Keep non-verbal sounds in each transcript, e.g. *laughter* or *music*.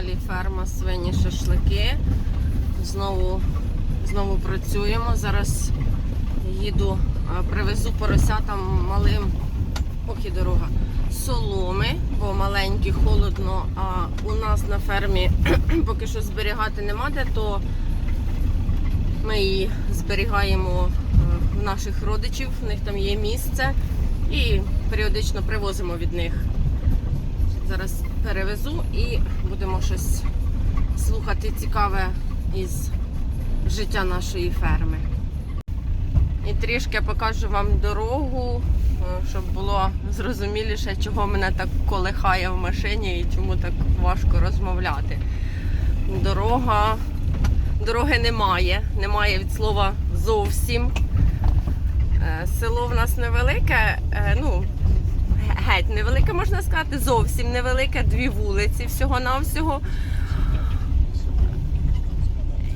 каналі Ферма Свині Шашлики. Знову, знову працюємо. Зараз їду, привезу поросятам малим, ох дорога, соломи, бо маленькі, холодно, а у нас на фермі *clears throat* поки що зберігати нема де, то ми її зберігаємо е, в наших родичів, в них там є місце і періодично привозимо від них. Зараз перевезу і будемо щось слухати цікаве із життя нашої ферми. І трішки покажу вам дорогу, е, щоб було зрозуміліше, чого мене так колихає в машині і чому так важко розмовляти. Дорога, дороги немає, немає від слова зовсім. Е, Село в нас невелике, е, ну, можна сказати, зовсім невелике, дві вулиці всього-навсього.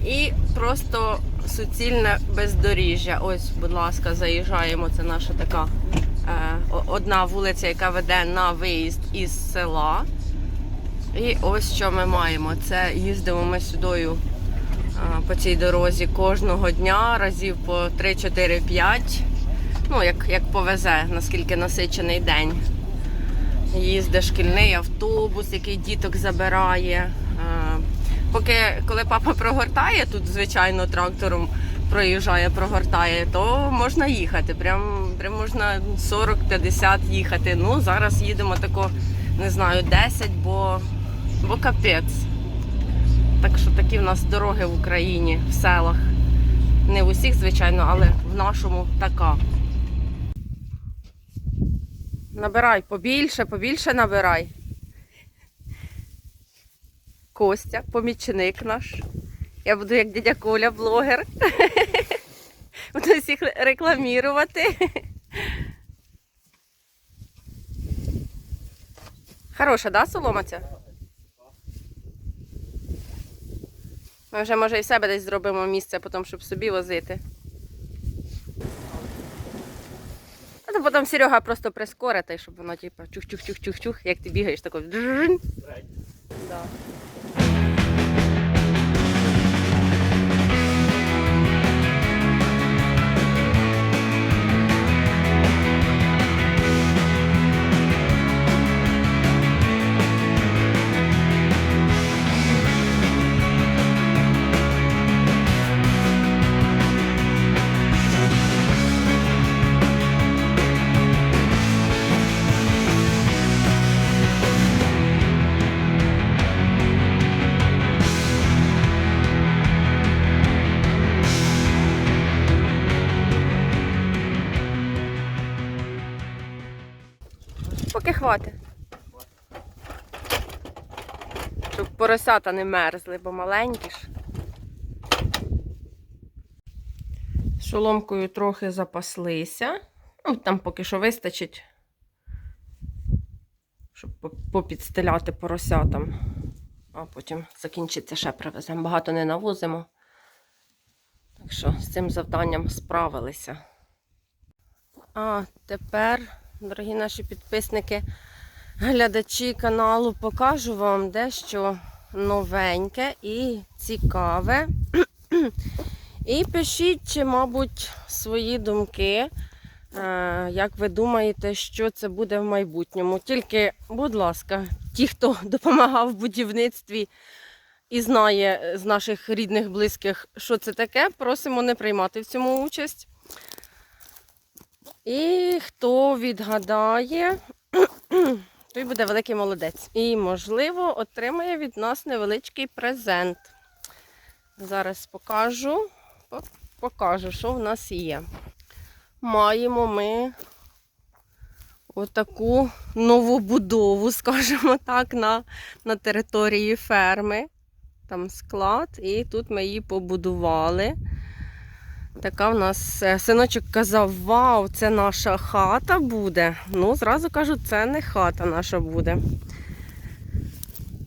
І просто суцільне бездоріжжя. Ось, будь ласка, заїжджаємо. Це наша така е, одна вулиця, яка веде на виїзд із села. І ось що ми маємо. Це їздимо ми сюдою е, по цій дорозі кожного дня, разів по 3-4-5. Ну, як, як повезе, наскільки насичений день. Їздить шкільний автобус, який діток забирає. Е, Поки коли папа прогортає, тут, звичайно, трактором проїжджає, прогортає, то можна їхати. Прям, прям можна 40-50 їхати. Ну, зараз їдемо тако, не знаю, 10, бо, бо капець. Так що такі в нас дороги в Україні, в селах. Не в усіх, звичайно, але в нашому така. Набирай побільше, побільше набирай. Костя, помічник наш. Я буду як дядя Коля, блогер. *laughs* Буду всіх рекламувати. Хороша, да, солома? Ми вже, може, і себе десь зробимо місце, потім, щоб собі возити. То потім Серега просто прискорить, щоб воно типу чух-чух-чух-чух-чух, як ти бігаєш, тако. Да. Поки хватить. Щоб поросята не мерзли, бо маленькі ж. Шоломкою трохи запаслися. Ну, там поки що вистачить, щоб попідстеляти поросятам. А потім закінчиться ще привеземо. Багато не навозимо. Так що з цим завданням справилися. А тепер, дорогі наші підписники, глядачі каналу, покажу вам дещо новеньке і цікаве. *clears throat* І пишіть, чи, мабуть, свої думки, е, як ви думаєте, що це буде в майбутньому. Тільки, будь ласка, ті, хто *laughs* допомагав в будівництві і знає з наших рідних, близьких, що це таке, просимо не приймати в цьому участь. І хто відгадає, *clears throat* той буде великий молодець. І, можливо, отримає від нас невеличкий презент. Зараз покажу, покажу, що в нас є. Маємо ми отаку новобудову, *laughs* скажімо так, на, на території ферми. Там склад, і тут ми її побудували. Така в нас е, синочок казав: Вау, це наша хата буде. Ну, зразу кажу, це не хата наша буде.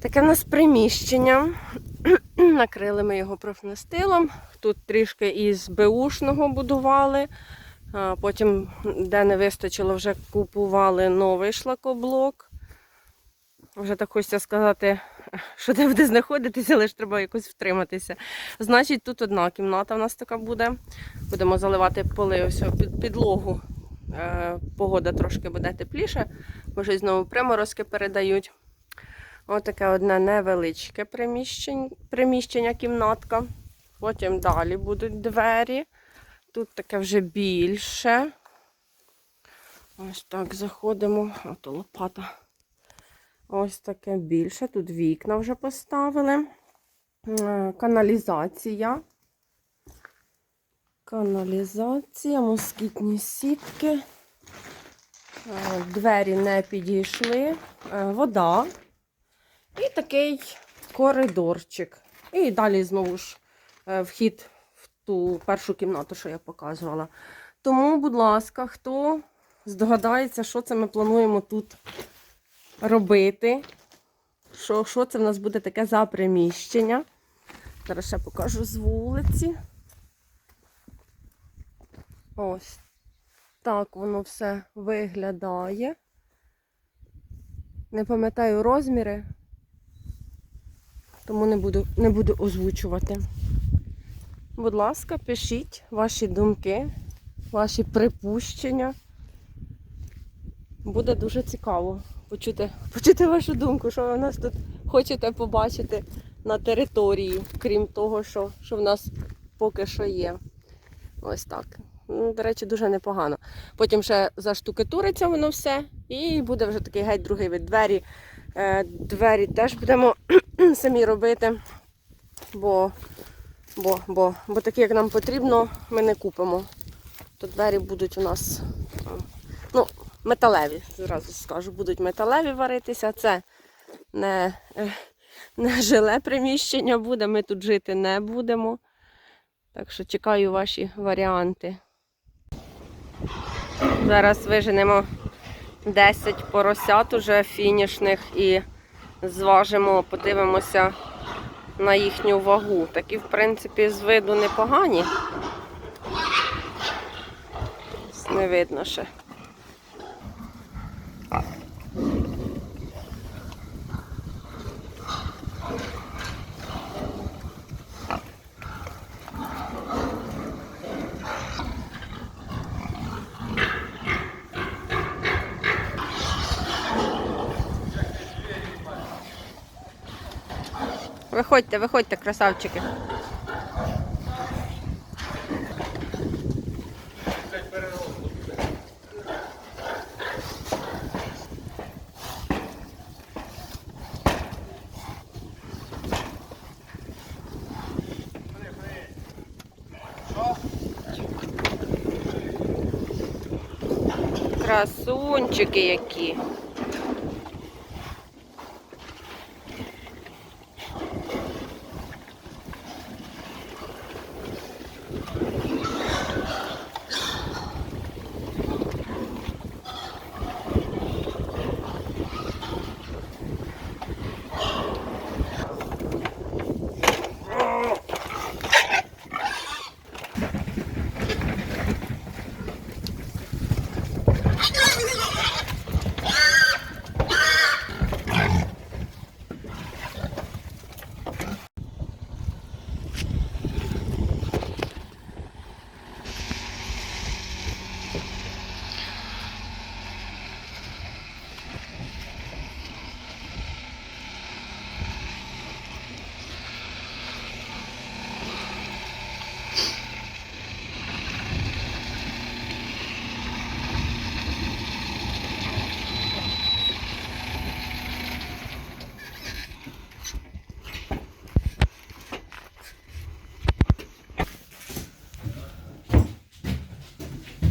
Таке в нас приміщення. *clears throat* Накрили ми його профнастилом. Тут трішки із Беушного будували. Потім, де не вистачило, вже купували новий шлакоблок. Вже так хочеться сказати, що де буде знаходитися, але ж треба якось втриматися. Значить, тут одна кімната в нас така буде. Будемо заливати поли ось під підлогу. Е, Погода трошки буде тепліше, може знову приморозки передають. Ось таке одне невеличке приміщення, приміщення, кімнатка. Потім далі будуть двері. Тут таке вже більше. Ось так заходимо. Ото лопата. Ось таке більше. Тут вікна вже поставили. Е, Каналізація. Каналізація, москітні сітки. Е, Двері не підійшли. Е, Вода. І такий коридорчик. І далі знову ж вхід в ту першу кімнату, що я показувала. Тому, будь ласка, хто здогадається, що це ми плануємо тут робити. Що, що це в нас буде таке за приміщення? Зараз ще покажу з вулиці. Ось так воно все виглядає. Не пам'ятаю розміри, тому не буду, не буду озвучувати. Будь ласка, пишіть ваші думки, ваші припущення. Буде дуже цікаво почути, почути вашу думку, що ви нас тут хочете побачити на території, крім того, що, що в нас поки що є. Ось так. Ну, До речі, дуже непогано. Потім ще заштукатуриться воно все, і буде вже такий геть другий вид. Двері, е, двері теж будемо *clears throat* самі робити, бо, бо, бо, бо такі, як нам потрібно, ми не купимо. То двері будуть у нас ну, металеві, зразу скажу, будуть металеві варитися. Це не, не жиле приміщення буде, ми тут жити не будемо. Так що чекаю ваші варіанти. Зараз виженемо 10 поросят уже фінішних і зважимо, подивимося на їхню вагу. Такі, в принципі, з виду непогані. Не видно ще. Виходьте, виходьте, красавчики. Красунчики які.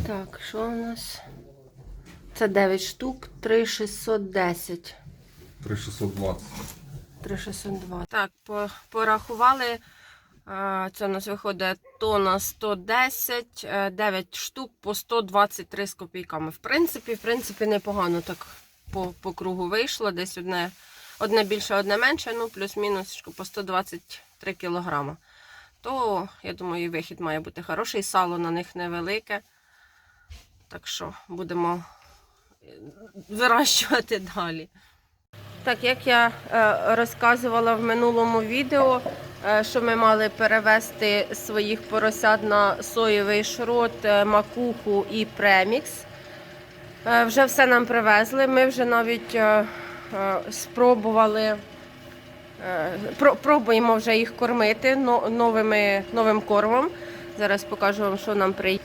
Так, що у нас? Це 9 штук, 3610. 3620. 3602. Так, по- порахували. Це у нас виходить тона 110, е, 9 штук по 123 з копійками. В принципі, в принципі, непогано так по, по кругу вийшло. Десь одне, одне більше, одне менше, ну плюс-мінус по 123 кілограма. То, я думаю, і вихід має бути хороший. Сало на них невелике. Так що будемо е, вирощувати *laughs* далі. Так, як я е, розказувала в минулому відео, е, що ми мали перевезти своїх поросят на соєвий шрот, макуху і премікс. Вже все нам привезли. Ми вже навіть спробували, пробуємо вже їх кормити новими, новим кормом. Зараз покажу вам, що нам приїде.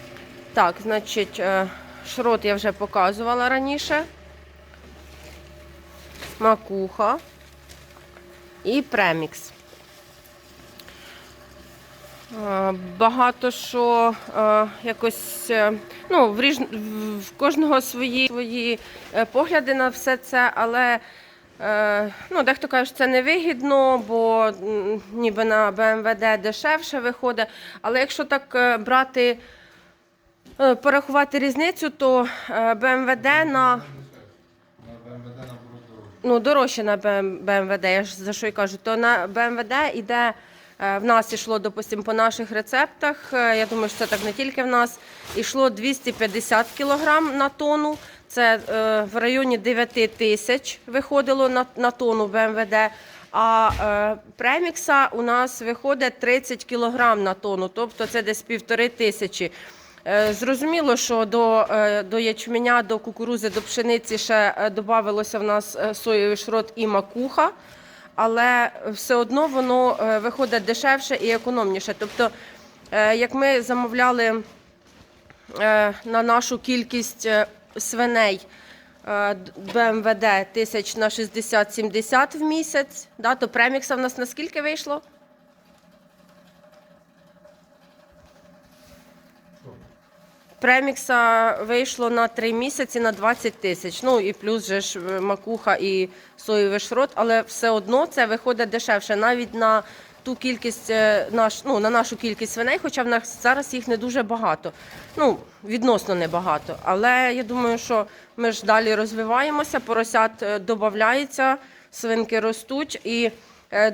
Так, значить, е, шрот я вже показувала раніше макуха і премікс. Е, Багато що е, якось, ну, в, ріж... в кожного свої, свої погляди на все це, але ну, дехто каже, що це невигідно, бо ніби на БМВД дешевше виходить. Але якщо так брати, порахувати різницю, то е, БМВД на ну, дорожче на БМВД, я ж за що й кажу, то на БМВД іде. е, В нас ішло, допустимо, по наших рецептах. е, Я думаю, що це так не тільки в нас. Ішло 250 кг на тонну. Це е, в районі 9 тисяч виходило на, на тонну БМВД. А е, премікса у нас виходить 30 кг на тонну, тобто це десь півтори тисячі. Е, Зрозуміло, що до, е, до ячменя, до кукурузи, до пшениці ще е, додавалося в нас соєвий шрот і макуха, але все одно воно виходить дешевше і економніше. Тобто, як ми замовляли на нашу кількість свиней БМВД тисяч на 60-70 в місяць, да, то премікса в нас на скільки вийшло? Премікса вийшло на 3 місяці на 20 тисяч. Ну і плюс же ж е, макуха і соєвий шрот, але все одно це виходить дешевше навіть на ту кількість е, наш, ну, на нашу кількість свиней, хоча в нас зараз їх не дуже багато. Ну, відносно небагато. Але я думаю, що ми ж далі розвиваємося, поросят е, додається, свинки ростуть і.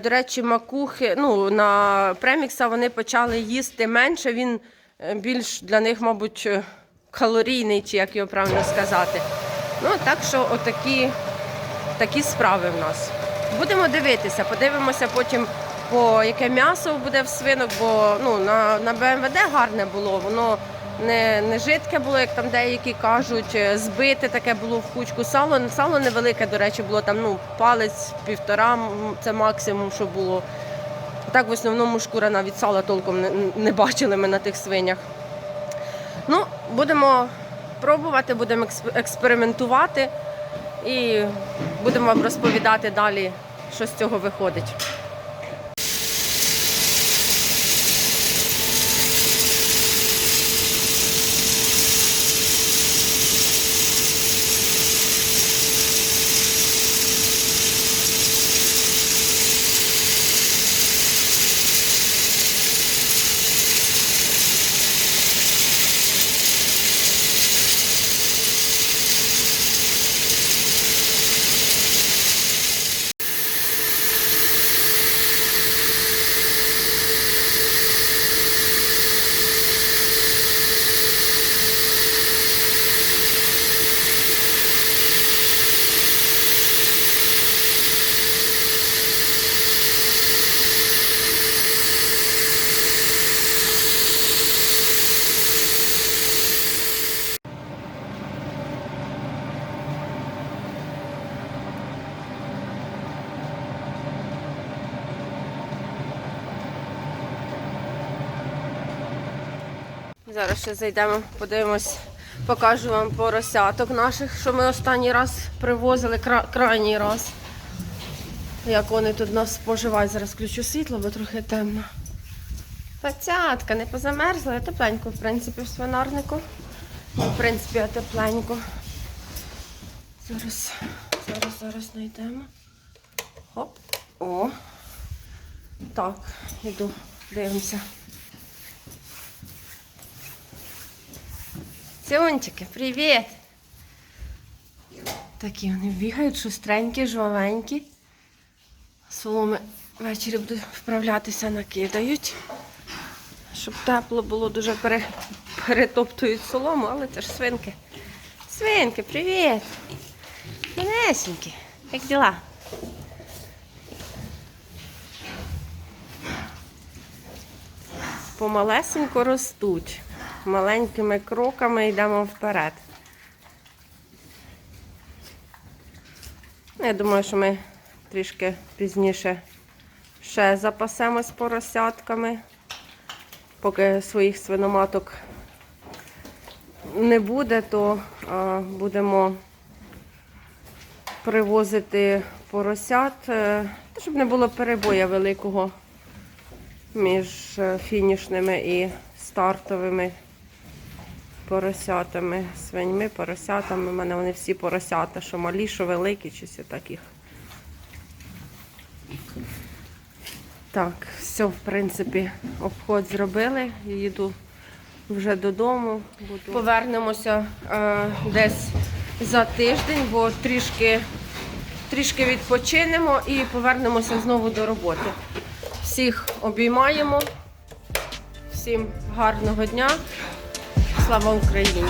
До речі, макухи ну, на премікса вони почали їсти менше. Він більш для них, мабуть, е, калорійний, чи як його правильно сказати. Ну, так що отакі такі справи в нас. Будемо дивитися, подивимося потім, по яке м'ясо буде в свинок, бо ну, на, на БМВД гарне було, воно не, не жидке було, як там деякі кажуть, е, збите таке було в кучку. Сало, сало невелике, до речі, було там ну, палець, півтора, це максимум, що було. Так в основному шкура навіть сала толком не, бачили ми на тих свинях. Ну, будемо пробувати, будемо експ- експериментувати і будемо вам розповідати далі, що з цього виходить. Зараз ще зайдемо, подивимось, покажу вам поросяток наших, що ми останній раз привозили, кра- крайній раз. Як вони тут нас споживають. Зараз включу світло, бо трохи темно. Пацятка, не позамерзла, я тепленько, в принципі, в свинарнику. В принципі, я тепленько. Зараз, зараз, зараз знайдемо. Хоп. О. Так, іду, дивимося. Сьончики, привіт! Такі вони бігають, шустренькі, жвавенькі. Соломи ввечері будуть вправлятися, накидають. Щоб тепло було, дуже пере... перетоптують солому, але це ж свинки. Свинки, привіт! Манесенькі, як діла? Помалесенько ростуть. Маленькими кроками йдемо вперед. Я думаю, що ми трішки пізніше ще запасемось поросятками, поки своїх свиноматок не буде, то а, будемо привозити поросят, е, щоб не було перебою великого між е, фінішними і стартовими поросятами, свиньми, поросятами. У мене вони всі поросята, що малі, що великі, чи все таких. Так, все, в принципі, обход зробили. Їду вже додому. Буду. Повернемося е, десь за тиждень, бо трішки, трішки відпочинемо і повернемося знову до роботи. Всіх обіймаємо. Всім гарного дня. Слава Україні!